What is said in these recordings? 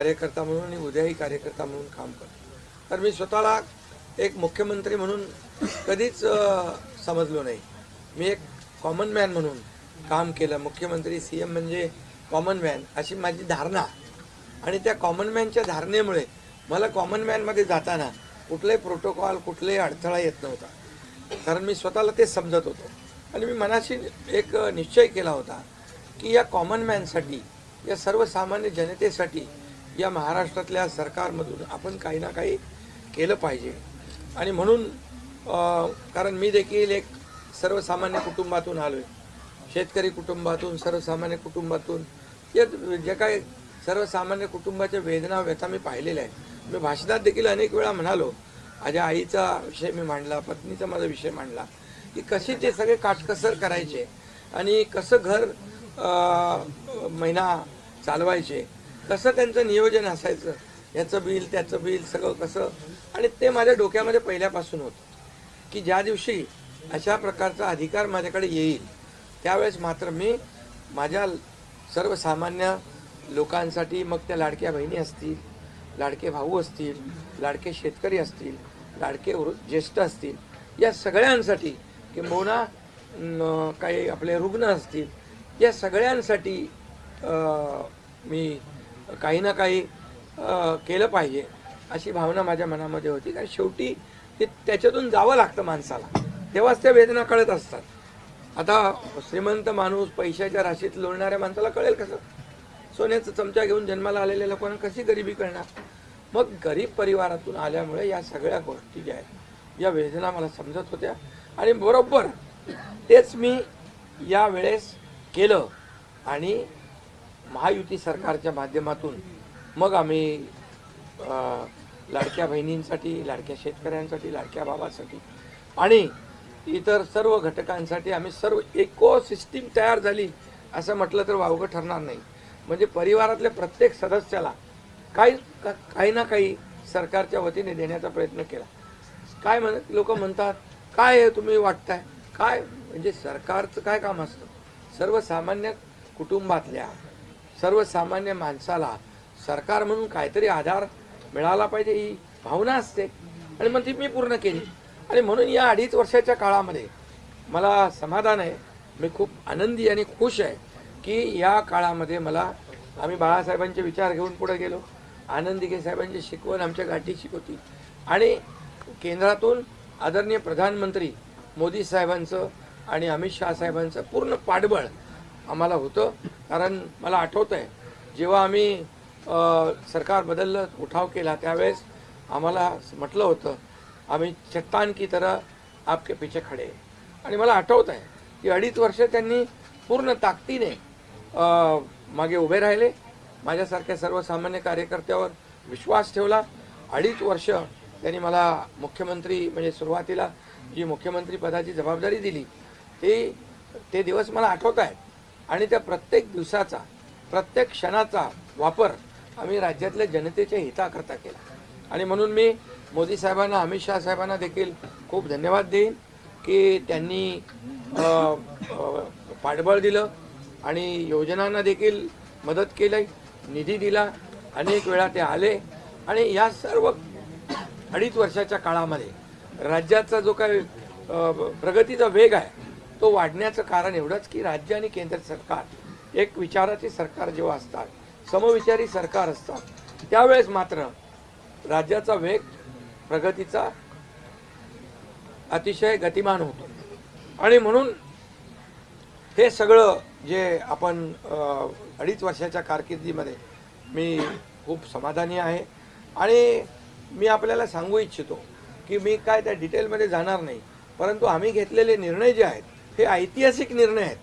कार्यकर्ता म्हणून आणि उद्याही कार्यकर्ता म्हणून काम करतो. तर मी स्वतःला एक मुख्यमंत्री म्हणून कधीच समजलो नाही. मी एक कॉमन मॅन म्हणून काम केलं. मुख्यमंत्री सी एम म्हणजे कॉमन मॅन अशी माझी धारणा. आणि त्या कॉमन मॅनच्या धारणेमुळे मला कॉमन मॅनमध्ये जाताना कुठलाही प्रोटोकॉल कुठलाही अडथळा येत नव्हता. कारण मी स्वतःला ते समजत होतो. आणि मी मनाशी एक निश्चय केला होता की या कॉमन मॅनसाठी या सर्वसामान्य जनतेसाठी या महाराष्ट्रातल्या सरकारमधून आपण काही ना काही केलं पाहिजे. आणि म्हणून कारण मी देखील एक सर्वसामान्य कुटुंबातून आलो आहे शेतकरी कुटुंबातून सर्वसामान्य कुटुंबातून या जे काही सर्वसामान्य कुटुंबाच्या वेदना व्यथा मी पाहिलेल्या आहेत. मी भाषणात देखील अनेक वेळा म्हणालो माझ्या आईचा विषय मी मांडला पत्नीचा माझा विषय मांडला की कशी ते सगळे काटकसर करायचे आणि कसं घर महिना चालवायचे. कसं त्यांचं नियोजन असायचं याचं बिल त्याचं बिल सगळं कसं? आणि ते माझ्या डोक्यामध्ये पहिल्यापासून होतं की ज्या दिवशी अशा प्रकारचा अधिकार माझ्याकडे येईल त्यावेळेस मात्र मी माझ्या सर्वसामान्य लोकांसाठी मग त्या लाडक्या बहिणी असतील लाडके भाऊ असतील लाडके शेतकरी असतील लाडके ज्येष्ठ असतील या सगळ्यांसाठी किंबहुना काही आपले रुग्ण असतील या सगळ्यांसाठी मी काही ना काही केलं पाहिजे अशी भावना माझ्या मनामध्ये होती. कारण शेवटी ते त्याच्यातून जावं लागतं माणसाला. तेव्हाच त्या वेदना कळत असतात. आता श्रीमंत माणूस पैशाच्या राशीत लोळणाऱ्या माणसाला कळेल कसं? सोन्याचा चमचा घेऊन जन्माला आलेल्या लोकांना कशी गरिबी करणार? मग गरीब परिवारातून आल्यामुळे या सगळ्या गोष्टी ज्या आहेत या वेदना मला समजत होत्या. आणि बरोबर तेच मी या वेळेस केलं. आणि महायुती सरकारच्या माध्यमातून मग आम्ही लाडक्या बहिणींसाठी लाडक्या शेतकऱ्यांसाठी लाडक्या बाबासाठी आणि इतर सर्व घटकांसाठी आम्ही सर्व इको सिस्टीम तयार झाली असं म्हटलं तर वावगं ठरणार नाही. म्हणजे परिवारातल्या प्रत्येक सदस्याला काही का- काही ना काही सरकारच्या वतीने देण्याचा प्रयत्न केला. काय म्हणत लोक म्हणतात काय आहे तुम्ही वाटताय? काय? म्हणजे सरकारचं काय काम असतं? सर्वसामान्य कुटुंबातल्या सर्वसामान्य माणसाला सरकार म्हणून काहीतरी आधार मिळाला पाहिजे ही भावना असते. आणि मग ती मी पूर्ण केली. आणि म्हणून या अडीच वर्षाच्या काळामध्ये मला समाधान आहे. मी खूप आनंदी आणि खुश आहे की या काळामध्ये मला आम्ही बाळासाहेबांचे विचार घेऊन पुढे गेलो. आनंदिके साहेबांची शिकवण आमच्या गाठी शिकवती. आणि केंद्रातून आदरणीय प्रधानमंत्री मोदी साहेबांचं आणि अमित शहा साहेबांचं पूर्ण पाठबळ आम्हाला होतं. कारण मला आठवतं आहे जेव्हा आम्ही सरकार बदललं उठाव केला त्यावेळेस आम्हाला म्हटलं होतं आम्ही चट्टान की तरह आपके पीछे खडे आणि मला आठवत आहे की अडीच वर्ष त्यांनी पूर्ण ताकदीने मागे उभे राहिले माझ्यासारख्या सर्वसामान्य कार्यकर्त्यावर विश्वास ठेवला. अडीच वर्ष त्यांनी मला मुख्यमंत्री म्हणजे सुरुवातीला जी मुख्यमंत्री पदाची जबाबदारी दिली ते ते दिवस मला आठवत आहेत आणि त्या प्रत्येक दिवसाचा प्रत्येक क्षणाचा वापर आम्ही राज्यातल्या जनतेच्या हिताकरता केला. आणि म्हणून मी मोदी साहेबांना अमित शहा साहेबांना देखील खूप धन्यवाद देईन की त्यांनी पाठबळ दिलं आणि योजनांना देखील मदत केली निधी दिला अनेक वेळा ते आले. आणि या सर्व अडीच वर्षाच्या काळामध्ये राज्याचा जो काही प्रगतीचा वेग आहे तो वाढण्याचं कारण एवढंच की राज्य आणि केंद्र सरकार एक विचाराचे सरकार जेव्हा असतात समविचारी सरकार असतात त्यावेळेस मात्र राज्याचा वेग प्रगतीचा अतिशय गतिमान होतो. आणि म्हणून हे सगळं जे आपण अडीच वर्षाच्या कारकिर्दीमध्ये मी खूप समाधानी आहे. आणि मी आपल्याला सांगू इच्छितो की मी काय त्या डिटेलमध्ये जाणार नाही परंतु आम्ही घेतलेले निर्णय जे आहेत हे ऐतिहासिक निर्णय आहेत.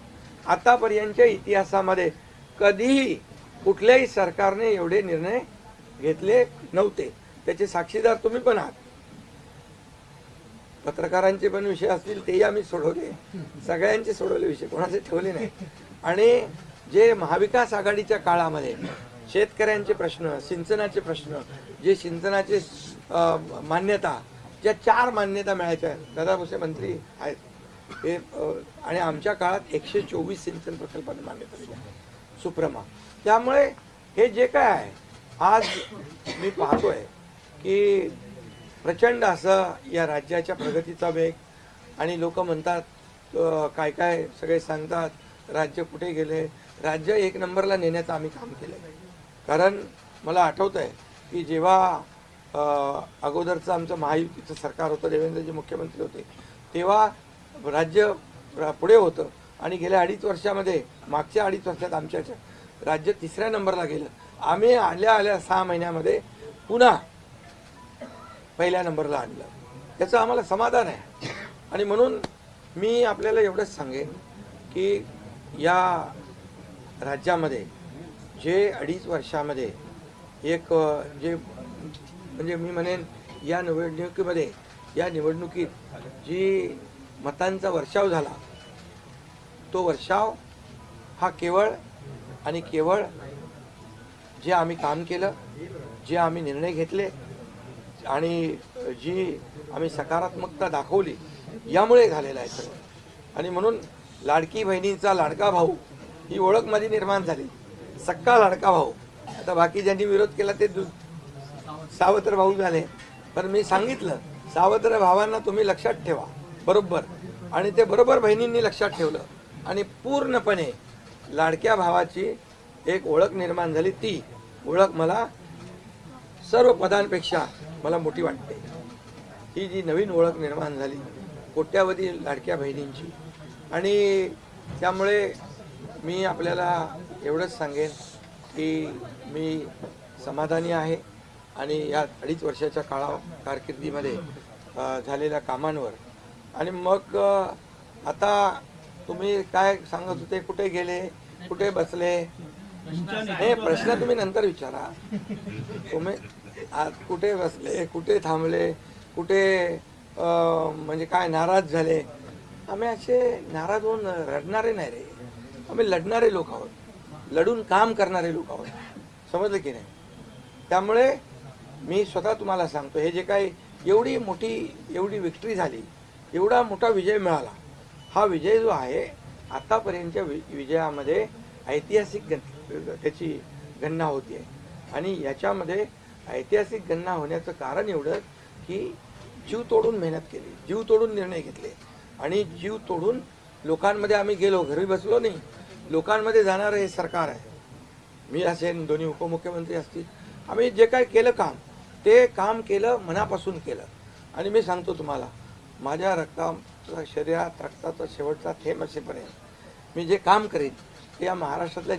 आतापर्यंतच्या इतिहासामध्ये कधीही कुठल्याही सरकारने एवढे निर्णय घेतले नव्हते. त्याचे साक्षीदार तुम्ही पण आहात. पत्रकारांचे पण विषय असतील तेही आम्ही सोडवले. सगळ्यांचे सोडवले विषय कोणाचे ठेवले नाही. आणि जे महाविकास आघाडीच्या काळामध्ये शेतकऱ्यांचे प्रश्न सिंचनाचे प्रश्न जे सिंचनाचे मान्यता ज्या चार मान्यता मिळायच्या दादा भुसे मंत्री आहेत. हे आणि आमच्या काळात एकशे चोवीस सिंचन प्रकल्पाने मान्यता दिली सुप्रमा. त्यामुळे हे जे काय आहे आज मी पाहतोय की प्रचंड असं या राज्याच्या प्रगतीचा वेग आणि लोक म्हणतात काय काय सगळे सांगतात राज्य कुठे गेले? राज्य एक नंबरला नेण्याचं आम्ही काम केलं कारण मला आठवत आहे की जेव्हा अगोदरचं आमचं महायुतीचं सरकार होतं देवेंद्रजी मुख्यमंत्री होते तेव्हा राज्य पुढे होतं. आणि गेल्या अडीच वर्षामध्ये मागच्या अडीच वर्षात आमच्या राज्य तिसऱ्या नंबरला गेलं. आम्ही आल्या आल्या सहा महिन्यामध्ये पुन्हा पहिल्या नंबरला आणलं. त्याचं आम्हाला समाधान आहे. आणि म्हणून मी आपल्याला एवढंच सांगेन की या राज्यामध्ये जे अडीच वर्षामध्ये एक जे म्हणजे मी म्हणेन या निवडणुकीमध्ये या निवडणुकीत जी मतांचा वर्षाव झाला. तो वर्षाव हा केवळ आणि केवळ जे आम्ही काम केलं जे आम्ही निर्णय घेतले आणि जी आम्ही सकारात्मकता दाखवली यामुळे झालेलं आहे सगळं. आणि म्हणून लाडकी बहिणींचा लाडका भाऊ ही ओळख माझी निर्माण झाली. सक्का लाडका भाऊ. आता बाकी ज्यांनी विरोध केला ते दु सावत्र भाऊ झाले. पण मी सांगितलं सावत्र भावांना तुम्ही लक्षात ठेवा. बरोबर. आणि ते बरोबर बहिणींनी लक्षात ठेवलं. आणि पूर्णपणे लाडक्या भावाची एक ओळख निर्माण झाली. ती ओळख मला सर्व पदांपेक्षा मला मोठी वाटते. ही जी नवीन ओळख निर्माण झाली कोट्यावधी लाडक्या बहिणींची. आणि त्यामुळे मी आपल्याला एवढंच सांगेन की मी समाधानी आहे. आणि या अडीच वर्षाच्या काळा कारकिर्दीमध्ये झालेल्या कामांवर आणि मग आता तुम्ही काय सांगत होते कुठे गेले कुठे बसले? हे प्रश्न तुम्ही नंतर विचारा. तुम्ही आज कुठे बसले कुठे थांबले कुठे म्हणजे काय नाराज झाले? आम्ही असे नाराज होऊन रडणारे नाही रे. आम्ही लढणारे लोक आहोत. लढून काम करणारे लोक आहोत. समजलं की नाही? त्यामुळे मी स्वतः तुम्हाला सांगतो हे जे काही एवढी मोठी एवढी विक्ट्री झाली एवढा मोठा विजय मिळाला. हा विजय जो आहे आतापर्यंतच्या वि विजयामध्ये ऐतिहासिक गण त्याची गणना होती. आहे आणि याच्यामध्ये ऐतिहासिक गणना होण्याचं कारण एवढं की जीव तोडून मेहनत केली जीव तोडून निर्णय घेतले. आणि जीव तोडून लोकांमध्ये आम्ही गेलो घरी बसलो नाही. लोकांमध्ये जाणारं हे सरकार आहे. मी असेन दोन्ही उपमुख्यमंत्री असतील. आम्ही जे काय केलं काम ते काम केलं मनापासून केलं. आणि मी सांगतो तुम्हाला माझ्या रक्ता शरीरात रक्ताचा शेवटचा थेंब असेपर्यंत मी जे काम करेन ते या महाराष्ट्रातल्या